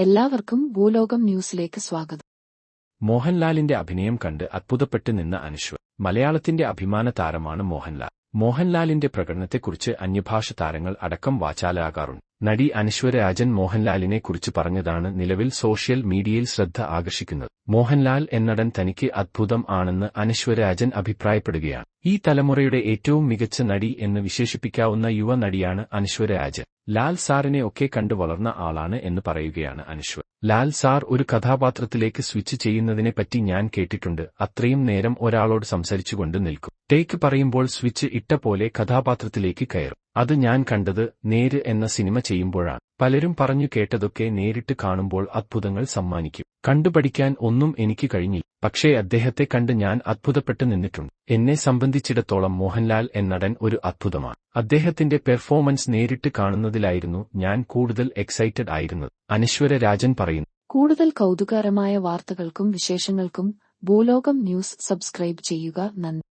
എല്ലാവർക്കും ഭൂലോകം ന്യൂസിലേക്ക് സ്വാഗതം. മോഹൻലാലിന്റെ അഭിനയം കണ്ട് അത്ഭുതപ്പെട്ട് നിന്ന അനശ്വർ മലയാളത്തിന്റെ അഭിമാന താരമാണ് മോഹൻലാൽ. മോഹൻലാലിന്റെ പ്രകടനത്തെക്കുറിച്ച് അന്യഭാഷ താരങ്ങൾ അടക്കം വാചാലാകാറുണ്ട് നടി അനശ്വര രാജൻ മോഹൻലാലിനെ കുറിച്ച് പറഞ്ഞതാണ് നിലവിൽ സോഷ്യൽ മീഡിയയിൽ ശ്രദ്ധ ആകർഷിക്കുന്നത്. മോഹൻലാൽ എന്നടൻ തനിക്ക് അദ്ഭുതം ആണെന്ന് അനശ്വര രാജൻ അഭിപ്രായപ്പെടുകയാണ്. ഈ തലമുറയുടെ ഏറ്റവും മികച്ച നടി എന്ന് വിശേഷിപ്പിക്കാവുന്ന യുവ നടിയാണ് അനശ്വര രാജൻ ലാൽ സാറിനെ ഒക്കെ കണ്ടു വളർന്ന ആളാണ് എന്ന് പറയുകയാണ് അനശ്വർ. ലാൽ സാർ ഒരു കഥാപാത്രത്തിലേക്ക് സ്വിച്ച് ചെയ്യുന്നതിനെപ്പറ്റി ഞാൻ കേട്ടിട്ടുണ്ട്. അത്രയും നേരം ഒരാളോട് സംസാരിച്ചുകൊണ്ട് നിൽക്കും. ടേക്ക് പറയുമ്പോൾ സ്വിച്ച് ഇട്ട പോലെ കഥാപാത്രത്തിലേക്ക് കയറും. അത് ഞാൻ കണ്ടത് നേര് എന്ന സിനിമ ചെയ്യുമ്പോഴാണ്. പലരും പറഞ്ഞു കേട്ടതൊക്കെ നേരിട്ട് കാണുമ്പോൾ അത്ഭുതങ്ങൾ സമ്മാനിക്കും. കണ്ടുപഠിക്കാൻ ഒന്നും എനിക്ക് കഴിഞ്ഞില്ല. പക്ഷേ അദ്ദേഹത്തെ കണ്ട് ഞാൻ അത്ഭുതപ്പെട്ടു നിന്നിട്ടുണ്ട്. എന്നെ സംബന്ധിച്ചിടത്തോളം മോഹൻലാൽ എന്നടൻ ഒരു അത്ഭുതമാണ്. അദ്ദേഹത്തിന്റെ പെർഫോമൻസ് നേരിട്ട് കാണുന്നതിലായിരുന്നു ഞാൻ കൂടുതൽ എക്സൈറ്റഡ് ആയിരുന്നത്. അനശ്വര രാജൻ പറയുന്നു. കൂടുതൽ കൗതുകകരമായ വാർത്തകൾക്കും വിശേഷങ്ങൾക്കും ഭൂലോകം ന്യൂസ് സബ്സ്ക്രൈബ് ചെയ്യുക നന്ദി.